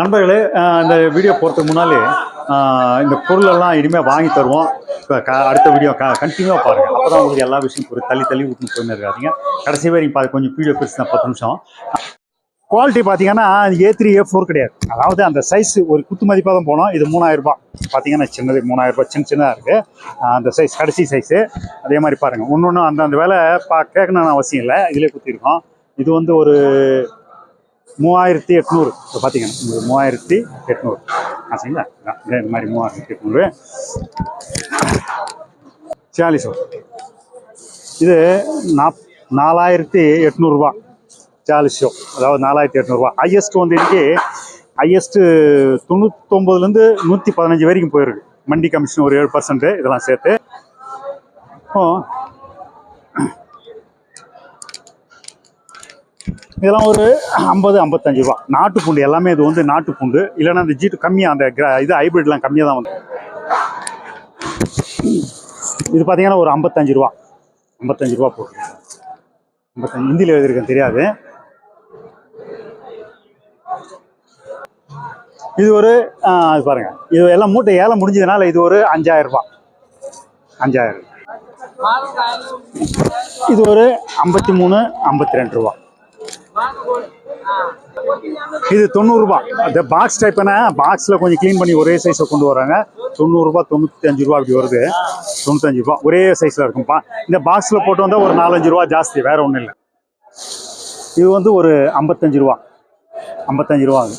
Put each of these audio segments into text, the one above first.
நண்பர்களே இந்த வீடியோ போகிறதுக்கு முன்னாலே இந்த பொருளெல்லாம் இனிமேல் வாங்கி தருவோம். இப்போ க அடுத்த வீடியோ க கண்டினியூவாக பாருங்கள் அப்போ தான் உங்களுக்கு எல்லா விஷயம் ஒரு தள்ளி தள்ளி ஊட்டின்னு போயின்னு இருக்காதீங்க கடைசி வரைக்கும் பார்த்து கொஞ்சம் வீடியோ பிரிச்சு தான் பத்து நிமிஷம். குவாலிட்டி பார்த்தீங்கன்னா ஏ த்ரீ ஏ ஃபோர் கிடையாது. அதாவது அந்த சைஸ் ஒரு குத்து மதிப்பாக தான் போனோம். இது மூணாயிரம் ரூபாய். பார்த்தீங்கன்னா சின்னது மூணாயிரரூபா சின்ன சின்னதாக இருக்குது அந்த சைஸ் கடைசி சைஸு அதே மாதிரி பாருங்கள் ஒன்று ஒன்று அந்த அந்த வேலை பா கேட்கணும்னு அவசியம் இல்லை. இதிலே குத்திருக்கோம். இது வந்து ஒரு மூவாயிரத்தி எட்நூறு. இப்போ பார்த்தீங்கன்னா மூவாயிரத்தி எட்நூறு. ஆ சரிங்களா? இந்த மாதிரி மூவாயிரத்தி எட்நூறு. சாலிஸ் இது நாப் நாலாயிரத்தி எட்நூறுரூவா சாலிஷோ அதாவது நாலாயிரத்தி எட்நூறுரூவா ஹையஸ்ட் வந்து இன்னைக்கு ஹையஸ்ட்டு தொண்ணூத்தொம்பதுலேருந்து நூற்றி பதினஞ்சு வரைக்கும் போயிருக்கு. மண்டி கமிஷன் ஒரு ஏழு பர்சன்ட்டு இதெல்லாம் சேர்த்து. இதெல்லாம் ஒரு ஐம்பது ஐம்பத்தஞ்சு ரூபா. நாட்டு பூண்டு எல்லாமே இது வந்து நாட்டு பூண்டு. இல்லைன்னா அந்த ஜீட்டு கம்மியாக அந்த கிரா இது ஹைபிரிட்லாம் கம்மியாக தான் வந்து. இது பார்த்தீங்கன்னா ஒரு ஐம்பத்தஞ்சு ரூபா. ஐம்பத்தஞ்சு ரூபா போகுது ஐம்பத்தஞ்சு ஹிந்தியில் எழுதியிருக்கேன் தெரியாது. இது ஒரு இது பாருங்க. இது எல்லாம் மூட்டை ஏழை முடிஞ்சதுனால இது ஒரு அஞ்சாயிரம் ரூபாய் அஞ்சாயிரம் இது ஒரு ஐம்பத்தி மூணு ஐம்பத்தி ரெண்டு ரூபா. இது தொண்ணூறுரூபா இந்த பாக்ஸ் டைப்னா பாக்ஸில் கொஞ்சம் க்ளீன் பண்ணி ஒரே சைஸை கொண்டு வராங்க. தொண்ணூறுரூபா தொண்ணூற்றி அஞ்சு ரூபா அப்படி வருது. தொண்ணூத்தஞ்சு ரூபா. ஒரே சைஸில் இருக்கும்ப்பா. இந்த பாக்ஸில் போட்டு வந்தால் ஒரு நாலஞ்சு ரூபா ஜாஸ்தி வேறு ஒன்றும் இல்லை. இது வந்து ஒரு ஐம்பத்தஞ்சு ரூபா. ஐம்பத்தஞ்சு ரூபா ஆகுது.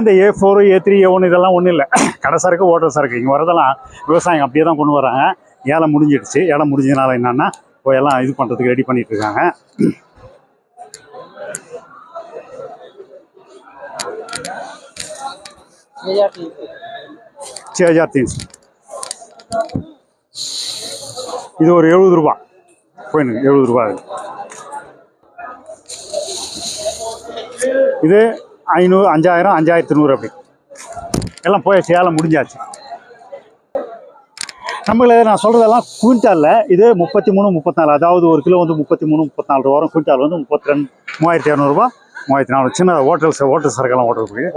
இந்த ஏ ஃபோர் ஏ த்ரீ ஏ ஒன்று இதெல்லாம் ஒன்றும் இல்லை. கடை சரக்கு ஓட்டர் சரக்கு. இங்கே வரதெல்லாம் விவசாயம் அப்படியே தான் கொண்டு வராங்க. ஏலம் முடிஞ்சிடுச்சு. ஏலம் முடிஞ்சதுனால என்னென்னா இப்போ எல்லாம் இது பண்ணுறதுக்கு ரெடி பண்ணிகிட்ருக்காங்க இருக்காங்க. छः हजार तीन सौ இது ஒரு எழுபது ரூபா போயினுங்க எழுபது ரூபா இது இது ஐநூறு அஞ்சாயிரம் அஞ்சாயிரத்தி நூறு அப்படி எல்லாம் போயாச்சு ஏலம் முடிஞ்சாச்சு நம்மள நான் சொல்கிறதெல்லாம் குவிண்டாலில் இது முப்பத்தி மூணு முப்பத்தினாலு அதாவது ஒரு கிலோ வந்து முப்பத்தி மூணு முப்பத்தினாலு ரூபா வரும். குவிண்டால் வந்து முப்பத்தி ரெண்டு மூவாயிரத்தி இரநூறுபா மூவாயிரத்தி நானூறு. சின்ன ஹோட்டல்ஸ் ஹோட்டல் சரக்கெல்லாம் ஓட்டக்கூடிய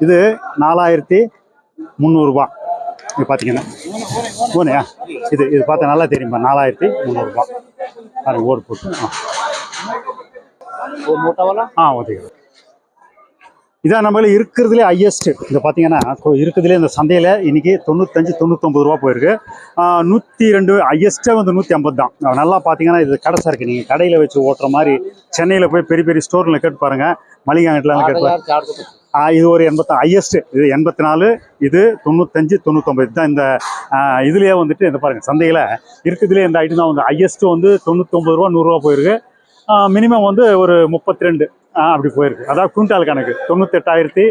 இது நாலாயிரத்தி முந்நூறுரூபா இது பார்த்தீங்கன்னா ஓனையா இது இது பார்த்தா நல்லா தெரியுமா நாலாயிரத்தி முந்நூறுரூபா அது ஓடு போட்டு. ஆ. वो இதான் நம்மள இருக்கிறதுலே ஹையஸ்ட் இந்த பார்த்தீங்கன்னா இருக்கிறதுலே இந்த சந்தையில் இன்றைக்கி தொண்ணூத்தஞ்சு தொண்ணூத்தொம்பது ரூபா போயிருக்கு. நூற்றி ரெண்டு ஹையஸ்ட்டே வந்து நூற்றி ஐம்பது தான் நல்லா பார்த்தீங்கன்னா இது கடை இருக்குது நீங்கள் கடையில் வச்சு ஓட்டுற மாதிரி சென்னையில் போய் பெரிய பெரிய ஸ்டோரில் கேட்டு பாருங்கள் மளிகாங்கட்டிலாம் கேட்டு இது ஒரு எண்பத்தி ஹையஸ்ட்டு இது எண்பத்தி நாலு இது தொண்ணூத்தஞ்சு தொண்ணூத்தொம்பது தான் இந்த இதுலேயே வந்துட்டு இந்த பாருங்கள் சந்தையில் இருக்கிறதுலே இந்த ஐட்டம் தான் வந்து ஹையஸ்ட்டு வந்து தொண்ணூத்தொம்பது ரூபா நூறுரூவா போயிருக்கு. மினிமம் வந்து ஒரு முப்பத்தி ரெண்டு அப்படி போயிருக்கு. அதாவது குவிண்டால் கணக்கு. தொண்ணூத்தெட்டாயிரத்தி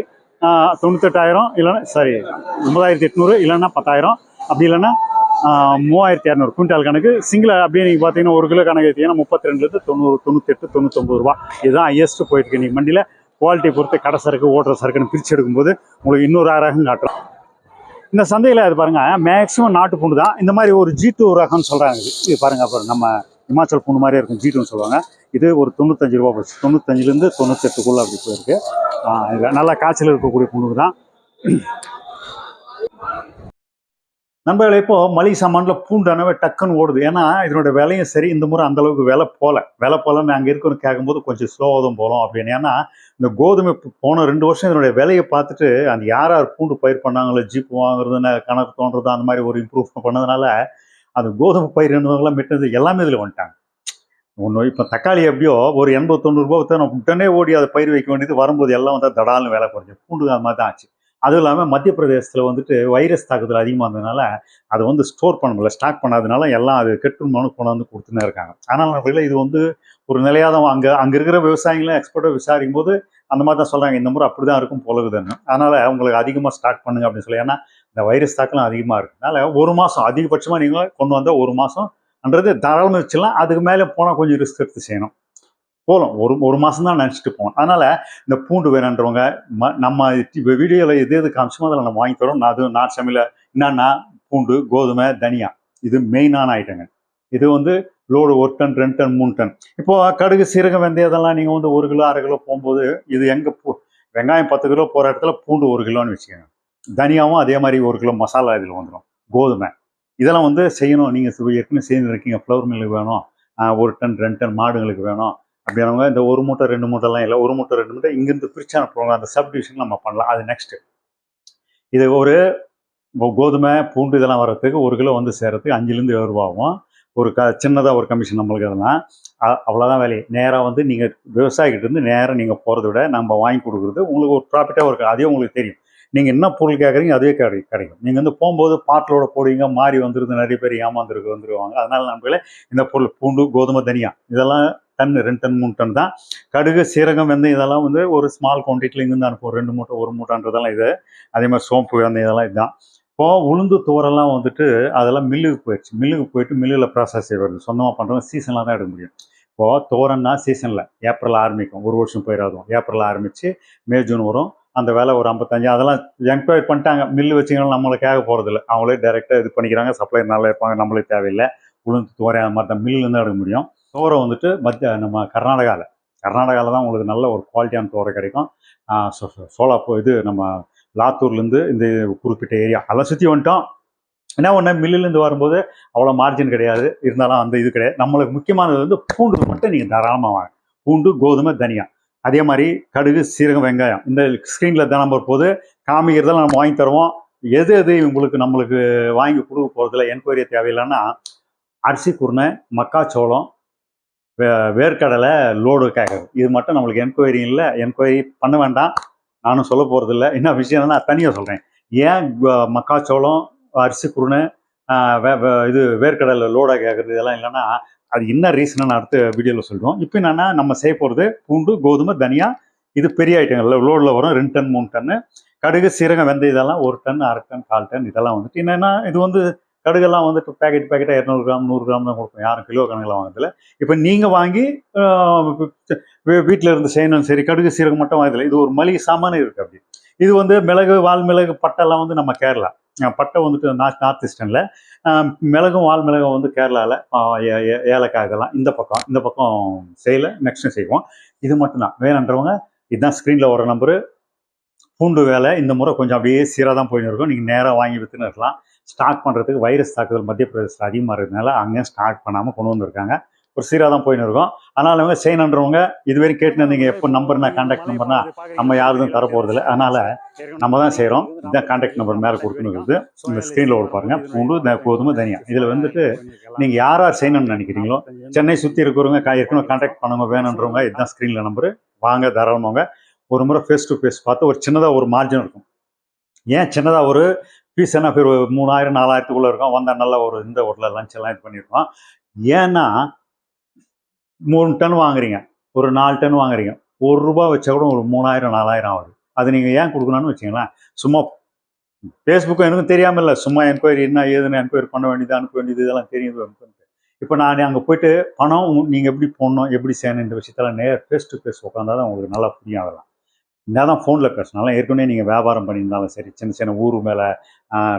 தொண்ணூத்தெட்டாயிரம் இல்லைன்னா சாரி ஒன்பதாயிரத்தி எட்நூறு இல்லைன்னா பத்தாயிரம். அப்படி இல்லைன்னா மூவாயிரத்தி இரநூறு குவிண்டால் கணக்கு. சிங்கிள் அப்படியே நீங்கள் பார்த்தீங்கன்னா ஒரு கிலோ கணக்கு எடுத்தீங்கன்னா முப்பத்தி ரெண்டுலேருந்து தொண்ணூறு தொண்ணூத்தெட்டு தொண்ணூத்தொம்பது ரூபா. இதுதான் ஹையஸ்ட் போயிருக்கு இன்றைக்கி மண்டியில் குவாலிட்டி பொறுத்து கடை சரக்கு ஓட்டுற சரக்குன்னு பிரித்து எடுக்கும்போது உங்களுக்கு இன்னொரு ரகம் காட்டுறோம். இந்த சந்தையில் அது பாருங்கள் மேக்ஸிமம் நாட்டு பூண்டு தான். இந்த மாதிரி ஒரு ஜி டூ ரகம்னு சொல்கிறாங்க இது பாருங்கள் பாருங்க அப்புறம் நம்ம இமாச்சல் பூண்டு மாதிரியே இருக்கும். ஜீட்டுன்னு சொல்லுவாங்க. இது ஒரு தொண்ணூத்தஞ்சு ரூபா போச்சு. தொண்ணூத்தஞ்சுலேருந்து தொண்ணூத்தெட்டுக்குள்ளே அப்படி போயிருக்கு. நல்லா காய்ச்சல் இருக்கக்கூடிய பூண்டு தான். நம்மள இப்போ மளிகை சாமான்ல பூண்டானவே டக்குன்னு ஓடுது. ஏன்னா இதனோட விலையும் சரி இந்த முறை அந்த அளவுக்கு விலை போல. விலை போலன்னு அங்கே இருக்கணும்னு கேட்கும்போது கொஞ்சம் ஸ்லோவாக தான் போகலாம் அப்படின்னு. ஏன்னா இந்த கோதுமை போன ரெண்டு வருஷம் இதனுடைய விலையை பார்த்துட்டு அந்த யார் யார் பூண்டு பயிர் பண்ணாங்களோ ஜீப் வாங்குறதுன்னு கணக்கு தோன்றது அந்த மாதிரி ஒரு இம்ப்ரூவ் பண்ணதுனால அது கோதுமை பயிர் என்னவங்களாம் மிட்டது எல்லாமே இதில் வந்துட்டாங்க. ஒன்று இப்போ தக்காளி எப்படியோ ஒரு எண்பது தொண்ணூறுபா வித்தா நம்ம உடனே ஓடி அதை பயிர் வைக்க வேண்டியது வரும்போது எல்லாம் வந்து தடால்னு வேலை குறைஞ்சி பூண்டு அது மாதிரி தான் ஆச்சு. அதுவும் இல்லாமல் மத்திய பிரதேசத்தில் வந்துட்டு வைரஸ் தாக்குதல் அதிகமாக இருந்ததுனால அதை வந்து ஸ்டோர் பண்ண முடியல ஸ்டாக் பண்ணாதனால எல்லாம் அது கெட்டுமானு கொண்டு வந்து கொடுத்துனே இருக்காங்க. ஆனால் நம்மள இது வந்து ஒரு நிலையாத அங்கே அங்கே இருக்கிற விவசாயிகளும் எக்ஸ்பர்ட்டை விசாரிக்கும் போது அந்த மாதிரி தான் சொல்கிறாங்க இந்த முறை அப்படி தான் இருக்கும் போலகுதுன்னு அதனால் உங்களுக்கு அதிகமாக ஸ்டாக் பண்ணுங்க அப்படின்னு சொல்லி ஏன்னா இந்த வைரஸ் தாக்கலாம் அதிகமாக இருக்கு அதனால் ஒரு மாதம் அதிகபட்சமாக நீங்கள் கொண்டு வந்தால் ஒரு மாதம்ன்றது தாராளமாக வச்சுலாம் அதுக்கு மேலே போனால் கொஞ்சம் ரிஸ்க் எடுத்து செய்யணும். போகலாம். ஒரு ஒரு மாதம் தான் நினச்சிட்டு போகணும். அதனால் இந்த பூண்டு வேணுன்றவங்க ம நம்ம வீடியோவில் எது எது காமிச்சோமோ அதில் நம்ம வாங்கி தரோம். நான் அது நான் சமையல என்னன்னா பூண்டு கோதுமை தனியா. இது மெயினான ஐட்டங்க இது வந்து லோடு ஒரு டன் ரெண்டு டன் மூணு டன். இப்போ கடுகு சீரகம் வெந்தயம் இதெல்லாம் நீங்கள் வந்து ஒரு கிலோ அரை கிலோ போகும்போது இது எங்கே பூ வெங்காயம் பத்து கிலோ போகிற இடத்துல பூண்டு ஒரு கிலோன்னு வச்சுக்கோங்க. தனியாவும் அதே மாதிரி ஒரு கிலோ மசாலா இதில் வந்துடும் கோதுமை. இதெல்லாம் வந்து செய்யணும். நீங்கள் ஏற்கனவே செய்து இருக்கீங்க ஃப்ளவர் மில்லுக்கு வேணும். ஒரு டன் ரெண்டு டன் மாடுங்களுக்கு வேணும். அப்படின்னவங்க இந்த ஒரு மூட்டை ரெண்டு மூட்டைலாம் இல்லை. ஒரு மூட்டை ரெண்டு மூட்டை இங்கேருந்து பிரிச்சு அனுப்புவாங்க அந்த சப் டிவிஷன் நம்ம பண்ணலாம். அது நெக்ஸ்ட்டு இது ஒரு கோதுமை பூண்டு இதெல்லாம் வர்றதுக்கு ஒரு கிலோ வந்து சேர்கிறதுக்கு அஞ்சுலேருந்து ஏழு ரூபாவும் ஒரு க சின்னதாக ஒரு கமிஷன் நம்மளுக்கு அதெல்லாம். அவ்வளோதான் வேலையை. நேராக வந்து நீங்கள் விவசாயிகிட்டேருந்து நேராக நீங்கள் போகிறத விட நம்ம வாங்கி கொடுக்குறது உங்களுக்கு ஒரு ப்ராஃபிட்டாக இருக்குது அதே உங்களுக்கு தெரியும். நீங்கள் என்ன பொருள் கேட்குறீங்க அதுவே கிடை கிடைக்கும் நீங்கள் வந்து போகும்போது பாட்டிலோட போடுவீங்க மாறி வந்துருந்து நிறைய பேர் ஏமாந்துருக்கு வந்துருவாங்க. அதனால நம்மளே இந்த பொருள் பூண்டு கோதுமை தனியா இதெல்லாம் டன் ரெண்டு டன் மூணு டன் தான். கடுகு சீரகம் வந்து இதெல்லாம் வந்து ஒரு ஸ்மால் குவான்டிட்டியில் இருந்து அனுப்புவோம். ரெண்டு மூட்டை ஒரு மூட்டைன்றதெல்லாம் இது. அதே மாதிரி சோம்பு அந்த இதெல்லாம் இதுதான். இப்போ உளுந்து துவரெல்லாம் வந்துட்டு அதெல்லாம் மில்லுக்கு போயிடுச்சு. மில்லுக்கு போயிட்டு மில்லில் ப்ராசஸ் செய்வது சொந்தமாக பண்ணுறவங்க சீசனில் தான் எடுக்க முடியும். இப்போது துவரன்னா சீசனில் ஏப்ரல் ஆரம்பிக்கும். ஒரு வருஷம் போயிடாதும். ஏப்ரல் ஆரம்பித்து மே ஜூன் வரும். அந்த வேலை ஒரு ஐம்பத்தஞ்சு அதெல்லாம் என்கொயர் பண்ணிட்டாங்க. மில்லு வச்சிங்கன்னா நம்மளை கேட்க போகிறதில்ல அவங்களே டைரெக்டாக இது பண்ணிக்கிறாங்க சப்ளை நல்லா இருப்பாங்க நம்மளே தேவையில்லை. உளுந்து துவரை அந்த மாதிரி தான் மில்லுலேருந்து எடுக்க முடியும். துவரை வந்துட்டு மத்திய நம்ம கர்நாடகாவில் கர்நாடகாவில் தான் உங்களுக்கு நல்ல ஒரு குவாலிட்டியான துவரை கிடைக்கும். ஆஹ் சோலாப்பூர் இது நம்ம லாத்தூர்லேருந்து இந்த குறிப்பிட்ட ஏரியா அதெல்லாம் சுற்றி வந்துட்டோம். என்ன ஒன்று மில்லுலேருந்து வரும்போது அவ்வளோ மார்ஜின் கிடையாது. இருந்தாலும் அந்த இது கிடையாது. நம்மளுக்கு முக்கியமானது வந்து பூண்டு மட்டும் நீங்கள் தாராளமாக வாங்க. பூண்டு கோதுமை தனியாக அதே மாதிரி கடுகு சீரகம் வெங்காயம். இந்த ஸ்க்ரீனில் தான் நம்ம போது காமிக்கிறதெல்லாம் நம்ம வாங்கி தருவோம். எது எது உங்களுக்கு நம்மளுக்கு வாங்கி கொடுக்க போகிறதுல என்கொயரி தேவையில்லைன்னா அரிசி குருணை மக்காச்சோளம் வே- வேர்க்கடலை லோடு கேட்குறது இது மட்டும் நம்மளுக்கு என்கொயரி இல்லை. என்கொயரி பண்ண வேண்டாம். நானும் சொல்ல போகிறது இல்லை என்ன விஷயம் நான் தனியாக சொல்கிறேன் ஏன் மக்காச்சோளம் அரிசி குருணை வே- வே- இது வேர்க்கடலை லோடாக கேட்குறது இதெல்லாம் இல்லைன்னா அது என்ன ரீசன் நான் அடுத்த வீடியோவில் சொல்லுவோம் இப்போ என்னென்னா நம்ம செய்ய போகிறது பூண்டு கோதுமை தனியா. இது பெரிய ஐட்டங்கள் லோடில் வரும் ரெண்டு டன் மூணு டன்னு கடுகு சீரகம் வெந்த இதெல்லாம் ஒரு டன் அரை டன் கால் டன் இதெல்லாம் வந்துட்டு என்னென்னா இது வந்து கடுகெல்லாம் வந்துட்டு பேக்கெட் பேக்கெட்டாக இரநூறு கிராம் நூறு கிராம் தான் கொடுப்போம். யாரும் கிலோ கணக்கில் வாங்குறதில்ல. இப்போ நீங்கள் வாங்கி வீட்டில் இருந்து செய்யணும் சரி கடுகு சீரகம் மட்டும் வாங்கதில்லை இது ஒரு மளிகை சாமானே இருக்குது அப்படி. இது வந்து மிளகு வால்மிளகு பட்டெல்லாம் வந்து நம்ம கேரளா. பட்டை வந்துட்டு நார்த் நார்த் ஈஸ்டர்னில். மிளகும் வால் மிளகும் வந்து கேரளாவில் ஏலக்காய் இதெல்லாம் இந்த பக்கம் இந்த பக்கம் செய்யலை நெக்ஸ்ட்டு செய்வோம். இது மட்டும்தான். வேணுன்றவங்க இதுதான் ஸ்க்ரீனில் வர நம்பரு. பூண்டு வேலை இந்த முறை கொஞ்சம் அப்படியே சீராக தான் போயின்னு இருக்கும். நீங்கள் நேராக வாங்கி விற்றுன்னு இருக்கலாம். ஸ்டாக் பண்ணுறதுக்கு வைரஸ் தாக்குதல் மத்திய பிரதேசத்தில் அதிகமாக இருக்கிறதுனால அங்கே ஸ்டாக் பண்ணாமல் கொண்டு வந்திருக்காங்க. ஒரு சீராக தான் போயின்னு இருக்கும். அதனால வந்து செய்யணுன்றவங்க இதுவரை கேட்டுன்னு இருந்தீங்க எப்போ நம்பர்னா கான்டாக்ட் நம்பர்னா நம்ம யாருக்கும் தர போகிறதில்ல அதனால் நம்ம தான் செய்கிறோம் இதுதான் கான்டாக்ட் நம்பர் மேலே கொடுக்கணுங்கிறது. இந்த ஸ்க்ரீனில் ஒரு பாருங்க. பூண்டு கோதுமை தனியா. இதில் வந்துட்டு நீங்கள் யார் யார் செய்யணும்னு நினைக்கிறீங்களோ சென்னை சுற்றி இருக்கிறவங்க கா- ஏற்கனவே கான்டாக்ட் பண்ணுங்க வேணுன்றவங்க இதுதான் ஸ்க்ரீனில் நம்பரு வாங்க தாராளமாக ஒரு முறை ஃபேஸ் டு ஃபேஸ் பார்த்து ஒரு சின்னதாக ஒரு மார்ஜின் இருக்கும். ஏன் சின்னதாக ஒரு ஃபீஸ் என்ன ஒரு மூணாயிரம் நாலாயிரத்துக்குள்ளே இருக்கும். வந்தால் நல்லா ஒரு இந்த ஹோட்டலில் லஞ்ச் எல்லாம் இது பண்ணியிருக்கோம். ஏன்னா மூணு டன் வாங்குறீங்க. ஒரு நாலு டன் வாங்குறீங்க. ஒரு ரூபா வச்சா கூட ஒரு மூணாயிரம் நாலாயிரம் ஆகுது. அது நீங்கள் ஏன் கொடுக்கணும்னு வச்சிங்களேன். சும்மா ஃபேஸ்புக்கும் எனக்கும் தெரியாமல் இல்லை சும்மா என்கொயரி என்ன ஏதுன்னு என்கொயரி பண்ண வேண்டியது அனுப்ப வேண்டியது இதெல்லாம் தெரியுது இப்போ நான் அங்கே போயிட்டு பணம் நீங்கள் எப்படி போடணும் எப்படி செய்யணும் இந்த விஷயத்தெல்லாம் நேர் ஃபேஸ் டு ஃபேஸ் உட்காந்தா தான் உங்களுக்கு நல்லா புரியும் அதெல்லாம். என்ன தான் ஃபோனில் பேசினாலும் ஏற்கனவே நீங்கள் வியாபாரம் பண்ணியிருந்தாலும் சரி சின்ன சின்ன ஊர் மேலே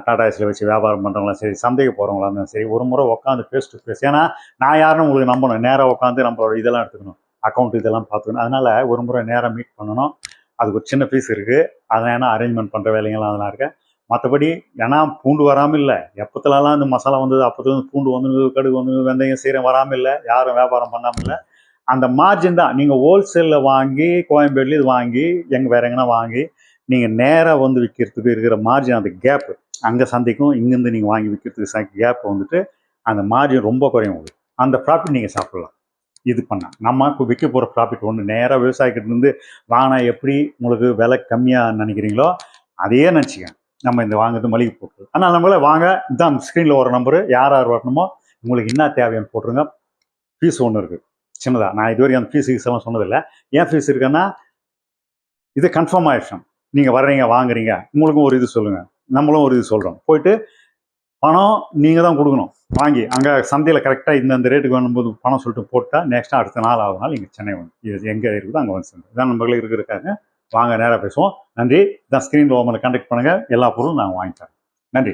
டாடா ஏஸில் வச்சு வியாபாரம் பண்ணுறவங்களும் சரி சந்தைக்கு போகிறவங்களா இருந்தாலும் சரி ஒரு முறை உட்காந்து ஃபேஸ் டு ஃபேஸ் ஏன்னா நான் யாருன்னு உங்களுக்கு நம்பணும். நேராக உட்காந்து நம்மளோட இதெல்லாம் எடுத்துக்கணும். அக்கௌண்ட் இதெல்லாம் பார்த்துக்கணும். அதனால் ஒரு முறை நேராக மீட் பண்ணணும். அதுக்கு ஒரு சின்ன ஃபீஸ் இருக்குது அதை ஏன்னா அரேஞ்ச்மெண்ட் பண்ணுற வேலைங்கள்லாம் அதெல்லாம் இருக்கேன் மற்றபடி ஏன்னா பூண்டு வராமல் இல்லை. எப்பத்துலலாம் இந்த மசாலா வந்தது அப்பத்துல பூண்டு வந்து கடுகு வந்து வெந்தயம் சீரம் வராமல் இல்லை. யாரும் வியாபாரம் பண்ணாமல் இல்லை. அந்த மார்ஜின் தான். நீங்கள் ஹோல்சேலில் வாங்கி கோயம்பேடுல இது வாங்கி எங்கே வேற எங்கன்னா வாங்கி நீங்கள் நேராக வந்து விற்கிறதுக்கு இருக்கிற மார்ஜின் அந்த கேப்பு அங்கே சந்தைக்கும் இங்கேருந்து நீங்கள் வாங்கி விற்கிறதுக்கு கேப் வந்துட்டு அந்த மார்ஜின் ரொம்ப குறையும் உங்களுக்கு. அந்த ப்ராஃபிட் நீங்கள் சாப்பிடலாம். இது பண்ணால் நம்ம இப்போ விற்க போகிற ப்ராஃபிட் ஒன்று நேராக விவசாயிக்கிட்ட இருந்து வாங்கினா எப்படி உங்களுக்கு விலை கம்மியாக நினைக்கிறீங்களோ அதையே நினச்சிக்கங்க. நம்ம இந்த வாங்குறது மளிகை போட்டு ஆனால் நம்மளே வாங்க. இதுதான் ஸ்க்ரீனில் ஒரு நம்பரு யார் யார் வரணுமோ உங்களுக்கு என்ன தேவையான போட்டுருங்க. ஃபீஸ் ஒன்று இருக்குது சின்னதாக நான் இதுவரை அந்த ஃபீஸ் கீஸ் சொன்னதில்லை. ஏன் ஃபீஸ் இருக்குன்னா இது கன்ஃபார்ம் ஆயிடுச்சோம் நீங்கள் வர்றீங்க வாங்குறீங்க. உங்களுக்கும் ஒரு இது சொல்லுங்கள் நம்மளும் ஒரு இது சொல்கிறோம் போயிட்டு பணம் நீங்கள் தான் கொடுக்கணும். வாங்கி அங்கே சந்தையில் கரெக்டாக இந்த இந்த ரேட்டுக்கு வேணும்போது பணம் சொல்லிட்டு போட்டால் நெக்ஸ்ட் அடுத்த நாள் ஆகுனாலும் இங்கே சென்னை வந்து இது எங்கே இருக்குதோ அங்கே வந்து சேர்ந்து இதான் நம்மளுக்கு இருக்கிறக்காங்க வாங்க நேராக பேசுவோம். நன்றி. இதான் ஸ்க்ரீன் உங்களை கண்டக்ட் பண்ணுங்கள் எல்லா பொருளும் நாங்கள் வாங்கித்தரோம் நன்றி.